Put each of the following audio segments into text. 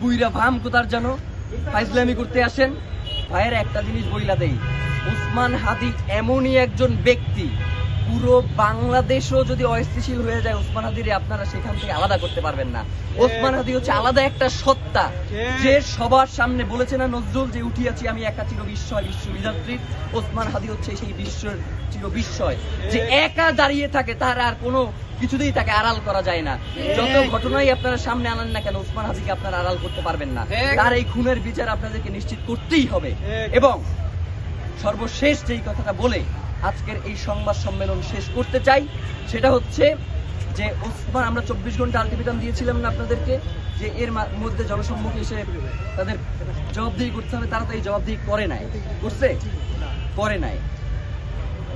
বুইরা ভাম কোথার যেন ফাইজলামি করতে আসেন। ভাইয়ের একটা জিনিস বইলা দেই। উসমান হাদি এমনই একজন ব্যক্তি। পুরো বাংলাদেশও যদি অস্থিতিশীল হয়ে যায় ওসমান হাদিরে আপনারা সেখান থেকে আলাদা করতে পারবেন না। ওসমান হাদি হচ্ছে আলাদা একটা সত্তা। যে সবার সামনে বলেছে না নজরুল যে উঠিয়াছি আমি একা চির বিস্ময় বিশ্ব বিধাত্রী ওসমান হাদি হচ্ছে সেই বিশ্বের চির বিস্ময় যে একা দাঁড়িয়ে থাকে তার আর কোনো কিছুতেই তাকে আড়াল করা যায় না। যত ঘটনাই আপনারা সামনে আনেন না কেন ওসমান হাদিকে আপনারা আড়াল করতে পারবেন না। তার এই খুনের বিচার আপনাদেরকে নিশ্চিত করতেই হবে। এবং সর্বশেষ যেই কথাটা বলে আজকের এই সংবাদ সম্মেলন শেষ করতে চাই। সেটা হচ্ছে যে, ওসমান, আমরা চব্বিশ ঘণ্টা আলটিমেটাম দিয়েছিলাম না আপনাদেরকে যে এর মধ্যে জনসম্মুখে এসে তাদের জবাবদিহি করতে হবে। তারা তো এই জবাবদিহি করে নাই। করছে? করে নাই।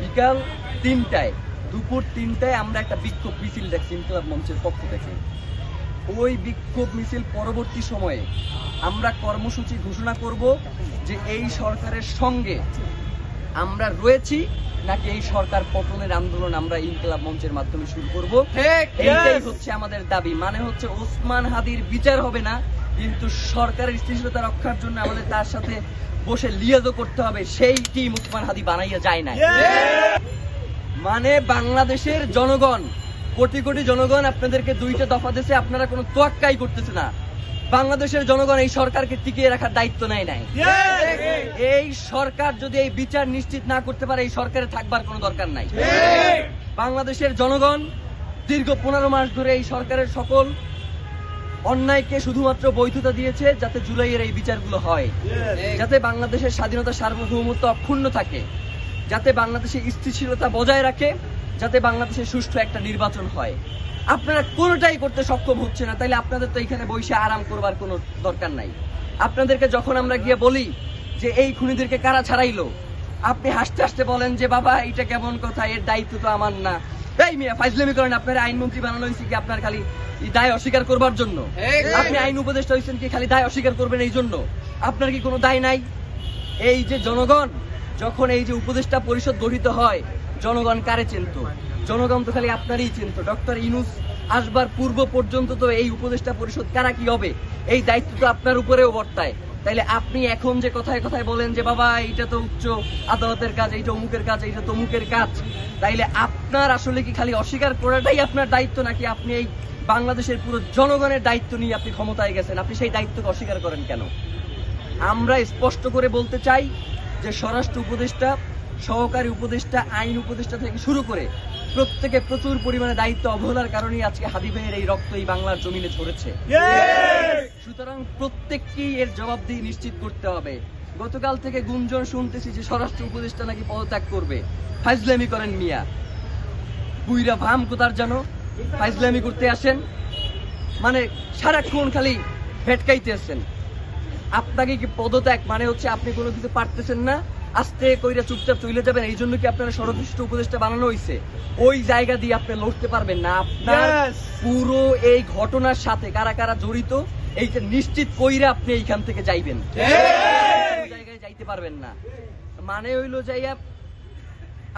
বিকাল তিনটায়, দুপুর তিনটায় আমরা একটা বিক্ষোভ মিছিল দেখছি, ইনকলাব মঞ্চের পক্ষ থেকে। ওই বিক্ষোভ মিছিল পরবর্তী সময়ে আমরা কর্মসূচি ঘোষণা করব যে এই সরকারের সঙ্গে আমরা রয়েছি নাকি এই সরকার পতনের আন্দোলন আমরা ইনকলাব মঞ্চের মাধ্যমে শুরু করব? এইটাই হচ্ছে আমাদের দাবি মানে হচ্ছে ওসমান হাদির বিচার হবে না কিন্তু সরকারের স্থিতিশীলতা রক্ষার জন্য আমাদের তার সাথে বসে লিয়াজও করতে হবে সেই টিম ওসমান হাদি বানাইয়া যায় না মানে বাংলাদেশের জনগণ কোটি কোটি জনগণ আপনাদেরকে দুইটা দফা দেশে আপনারা কোনো তোয়াক্কাই করতেছে না। বাংলাদেশের জনগণ এই সরকারকে টিকিয়ে রাখার দায়িত্ব নেয় নাই। এই সরকার যদি এই বিচার নিশ্চিত না করতে পারে এই সরকারে থাকবার কোনো দরকার নাই। বাংলাদেশের জনগণ দীর্ঘ পনেরো মাস ধরে এই সরকারের সকল অন্যায়কে শুধুমাত্র বৈধতা দিয়েছে যাতে জুলাইয়ের এই বিচারগুলো হয়। যাতে বাংলাদেশের স্বাধীনতা সার্বভৌমত্ব অক্ষুণ্ণ থাকে। যাতে বাংলাদেশে স্থিতিশীলতা বজায় রাখে। যাতে বাংলাদেশে সুষ্ঠু একটা নির্বাচন হয়। আপনারা কোনোটাই করতে সক্ষম হচ্ছে না তাইলে আপনাদের তো এখানে বসে আরাম করবার কোনো দরকার নাই। আপনাদেরকে যখন আমরা গিয়ে বলি যে এই খুনিদেরকে কারা ছাড়াইলো আপনি হাসতে হাসতে বলেন যে বাবা এটা কেমন কথা এর দায়িত্ব তো আমার না। এই মিয়া ফাইজলামি করেন আপনার আইনমন্ত্রী বানানো হয়েছে কি আপনার খালি দায় অস্বীকার করবার জন্য? আপনি আইন উপদেষ্টা হয়েছেন কি খালি দায় অস্বীকার করবেন এই জন্য? আপনার কি কোনো দায় নাই? এই যে জনগণ যখন এই যে উপদেষ্টা পরিষদ গঠিত হয় জনগণ কারে চিনত? জনগণ তো খালি আপনারই চিনত। ডক্টর ইনুস, আসবার পূর্ব পর্যন্ত তো এই উপদেষ্টা পরিষদ কারা কি হবে? এই দায়িত্ব তো আপনার উপরেও বর্তায়। তাইলে আপনি এখন যে কথায় কথায় বলেন যে, বাবা এটা তো উচ্চ আদালতের কাজ, এইটা অমুকের কাজ, এইটা তমুকের কাজ। তাইলে আপনার আসলে কি খালি অস্বীকার করাটাই আপনার দায়িত্ব, নাকি আপনি এই বাংলাদেশের পুরো জনগণের দায়িত্ব নিয়ে আপনি ক্ষমতায় গেছেন? আপনি সেই দায়িত্বকে অস্বীকার করেন কেন? আমরা স্পষ্ট করে বলতে চাই যে স্বরাষ্ট্র উপদেষ্টা সহকারী উপদেষ্টা আইন উপদেষ্টা থেকে শুরু করে প্রত্যেকে প্রচুর পরিমাণে দায়িত্ব অবহেলার কারণেই আজকে হাদি ভাইয়ের এই রক্ত এই বাংলার জমিনে ঝরেছে। সুতরাং প্রত্যেককেই এর জবাবদিহি নিশ্চিত করতে হবে। গতকাল থেকে গুঞ্জন শুনতেছি যে স্বরাষ্ট্র উপদেষ্টা নাকি পদত্যাগ করবে। ফাইজলামি করেন মিয়া। বুইরা ভাম কোথার জানো? ফাইজলামি করতে আসেন। মানে সারাক্ষণ খালি ভেটকাইতে আসছেন আপনাকে কি পদত্যাগ মানে হচ্ছে আপনি কোনো কিছু পারতেছেন না? আস্তে কইরা চুপচাপ চলে যাবেন এই জন্য কি আপনারা সর্বদৃষ্ট উপদেশটা বানানো হয়েছে ওই জায়গা দিয়ে আপনি লড়তে পারবেন না। আপনার পুরো এই ঘটনার সাথে কারা কারা জড়িত এইটা নিশ্চিত কইরে আপনি এইখান থেকে যাইবেন। জায়গায় যাইতে পারবেন না। মানে হইল যাইয়া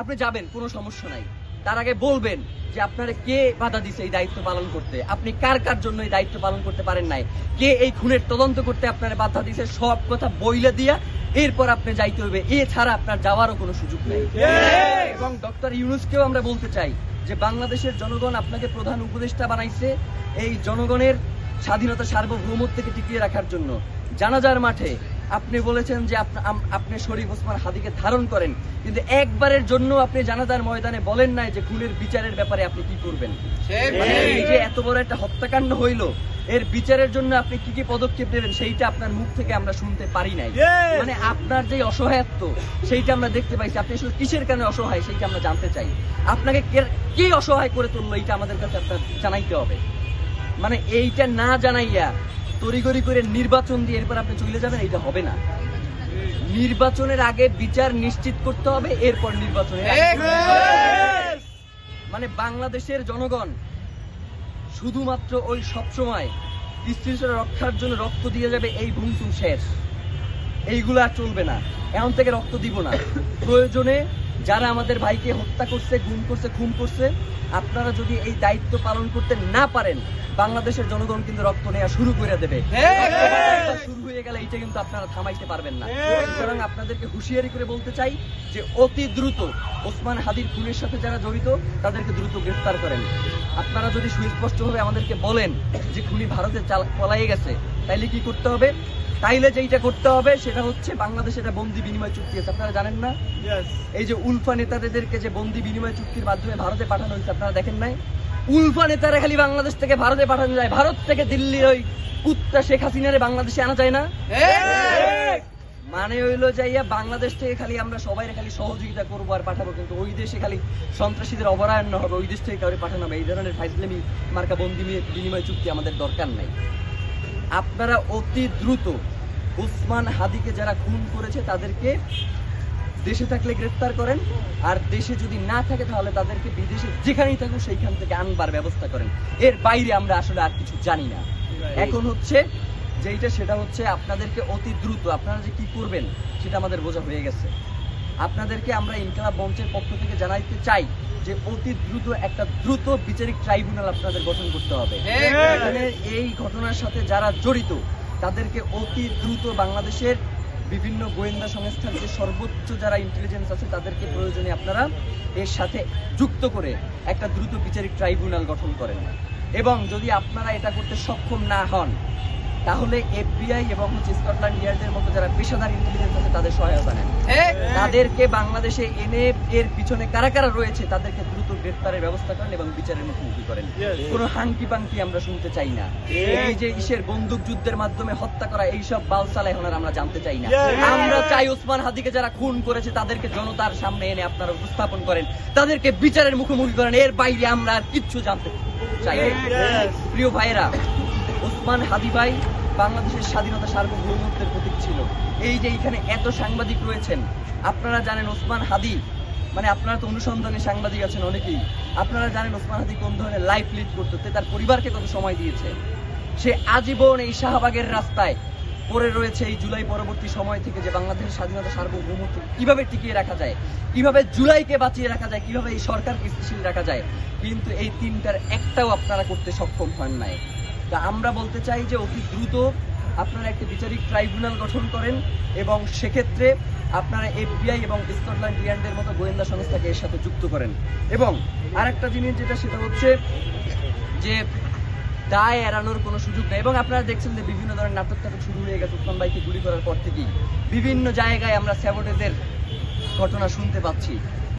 আপনি যাবেন কোনো সমস্যা নাই। তার আগে বলবেন যে আপনারা কে বাধা দিছে এই দায়িত্ব পালন করতে? আপনি কার কার জন্য এই দায়িত্ব পালন করতে পারেন নাই? কে এই খুনের তদন্ত করতে আপনারা বাধা দিছে? সব কথা বইলে দিয়া এরপর আপনি যাইতে হবে এছাড়া আপনার যাওয়ারও কোনো সুযোগ নেই। এবং ডক্টর ইউনুসকেও আমরা বলতে চাই যে বাংলাদেশের জনগণ আপনাকে প্রধান উপদেষ্টা বানাইছে এই জনগণের স্বাধীনতা সার্বভৌমত্বকে টিকিয়ে রাখার জন্য। জানাজার মাঠে আপনি বলেছেন যে আপনি শরীফ ওসমান হাদিকে ধারণ করেন কিন্তু একবারের জন্য আপনি জানাজার ময়দানে বলেন নাই যে খুনের বিচারের ব্যাপারে আপনি কি করবেন। মানে এই যে এত বড় একটা হত্যাকাণ্ড হইল এর বিচারের জন্য আপনি কি কি পদক্ষেপ নেবেন সেইটা আপনার মুখ থেকে আমরা শুনতে পারি নাই। মানে আপনার যে অসহায়ত্ব সেইটা আমরা দেখতে পাইছি। আপনি আসলে কিসের কারণে অসহায় সেইটা আমরা জানতে চাই। আপনাকে কে- কে অসহায় করে তুললো এইটা আমাদের কাছে আপনার জানাইতে হবে। মানে এইটা না জানাইয়া তড়িগড়ি করে নির্বাচন দিয়ে এরপর আপনি চলে যাবেন এইটা হবে না। নির্বাচনের আগে বিচার নিশ্চিত করতে হবে এরপর নির্বাচনের আগে মানে বাংলাদেশের জনগণ শুধুমাত্র ওই সবসময় স্থিতিশীলতা রক্ষার জন্য রক্ত দিয়ে যাবে এই ভুমসুম শেষ। এইগুলো আর চলবে না। এখন থেকে রক্ত দিব না। প্রয়োজনে যারা আমাদের ভাইকে হত্যা করছে গুম করছে খুন করছে আপনারা যদি এই দায়িত্ব পালন করতে না পারেন বাংলাদেশের জনগণ কিন্তু রক্ত নেওয়া শুরু করে দেবে। শুরু হয়ে গেলে এটা কিন্তু আপনারা থামাইতে পারবেন না। সুতরাং আপনাদেরকে হুঁশিয়ারি করে বলতে চাই যে অতি দ্রুত ওসমান হাদির খুনের সাথে যারা জড়িত তাদেরকে দ্রুত গ্রেফতার করেন। আপনারা যদি সুস্পষ্টভাবে আমাদেরকে বলেন যে খুনি ভারতে চাল- পলায়ে গেছে তাইলে কি করতে হবে? তাইলে যেইটা করতে হবে সেটা হচ্ছে বাংলাদেশে একটা বন্দি বিনিময় চুক্তি আছে। আপনারা জানেন না? এই যে উলফা নেতাদেরকে যে বন্দি বিনিময় চুক্তির মাধ্যমে ভারতে পাঠানো হয়েছে আপনারা দেখেন নাই? উলফা নেতারা খালি বাংলাদেশ থেকে ভারতে পাঠানো যায়। ভারত থেকে দিল্লির ওই কুত্তা শেখ হাসিনারে বাংলাদেশে আনা যায় না? মানে হইল যাইয়া বাংলাদেশ থেকে খালি আমরা সবাই খালি সহযোগিতা করব আর পাঠাবো কিন্তু ওই দেশে খালি সন্ত্রাসীদের অবরায়ণ হবে। ওই দেশ থেকে কাউরে পাঠানো হবে। এই ধরনের ফাইজলামি মার্কা বন্দি বিনিময় চুক্তি আমাদের দরকার নাই। আপনারা অতি দ্রুত উসমান হাদিকে যারা খুন করেছে তাদেরকে দেশে থাকলে গ্রেফতার করেন। আর দেশে যদি না থাকে তাহলে তাদেরকে বিদেশে যেখানেই থাকুক সেইখান থেকে আনবার ব্যবস্থা করেন। এর বাইরে আমরা আসলে আর কিছু জানি না। এখন হচ্ছে যেইটা সেটা হচ্ছে আপনাদেরকে অতি দ্রুত আপনারা যে কি করবেন সেটা আমাদের বোঝা হয়ে গেছে। আপনাদেরকে আমরা ইনকালাব মঞ্চের পক্ষ থেকে জানাইতে চাই যে অতি দ্রুত একটা দ্রুত বিচারিক ট্রাইব্যুনাল আপনাদের গঠন করতে হবে। এখানে এই ঘটনার সাথে যারা জড়িত তাদেরকে অতি দ্রুত বাংলাদেশের বিভিন্ন গোয়েন্দা সংস্থার যে সর্বোচ্চ যারা ইন্টেলিজেন্স আছে তাদেরকে প্রয়োজনে আপনারা এর সাথে যুক্ত করে একটা দ্রুত বিচারিক ট্রাইব্যুনাল গঠন করেন। এবং যদি আপনারা এটা করতে সক্ষম না হন তাহলে এফবিআই এবং হচ্ছে স্কটল্যান্ড ইয়ার্ডের মতো যারা পেশাদার ইন্টেলিজেন্স আছে তাদের সহায়তা নেন। তাদেরকে বাংলাদেশে এনে এর পিছনে কারা কারা রয়েছে তাদেরকে দ্রুত গ্রেফতারের ব্যবস্থা করেন এবং বিচারের মুখোমুখি করেন. কোনো হাঙ্কি পাঙ্কি আমরা শুনতে চাই না। এই যে ইসের বন্দুক যুদ্ধের মাধ্যমে হত্যা করা এইসব বালসালা এখন আমরা জানতে চাই না। আমরা চাই ওসমান হাদিকে যারা খুন করেছে তাদেরকে জনতার সামনে এনে আপনারা উপস্থাপন করেন। তাদেরকে বিচারের মুখোমুখি করেন। এর বাইরে আমরা আর কিচ্ছু জানতে চাই প্রিয় ভাইয়েরা ওসমান হাদি ভাই বাংলাদেশের স্বাধীনতা সার্বভৌমত্বের প্রতীক ছিল। এই যে এখানে এত সাংবাদিক রয়েছেন, আপনারা জানেন ওসমান হাদি? মানে আপনারা তো অনুসন্ধানে সাংবাদিক আছেন অনেকেই। আপনারা জানেন ওসমান হাদি কোন ধরনের লাইফ লিড করতে তার পরিবারকে কত সময় দিয়েছে? সে আজীবন এই শাহবাগের রাস্তায় পড়ে রয়েছে এই জুলাই পরবর্তী সময় থেকে যে বাংলাদেশের স্বাধীনতা সার্বভৌমত্ব কীভাবে টিকিয়ে রাখা যায়, কীভাবে জুলাইকে বাঁচিয়ে রাখা যায়, কীভাবে এই সরকারকে স্থিতিশীল রাখা যায়। কিন্তু এই তিনটার একটাও আপনারা করতে সক্ষম হন নাই। তা আমরা বলতে চাই যে অতি দ্রুত আপনারা একটি বিচারিক ট্রাইব্যুনাল গঠন করেন এবং সেক্ষেত্রে আপনারা এফবিআই এবং স্কটল্যান্ড ইয়ার্ডের মতো গোয়েন্দা সংস্থাকে এর সাথে যুক্ত করেন। এবং আরেকটা জিনিস যেটা, সেটা হচ্ছে যে দায় এড়ানোর কোনো সুযোগ নেই। এবং আপনারা দেখছেন যে বিভিন্ন ধরনের নাটক টাটক শুরু হয়ে গেছে উসমান ভাইকে গুলি করার পর থেকেই। বিভিন্ন জায়গায় আমরা স্যাবোটেজের ঘটনা শুনতে পাচ্ছি।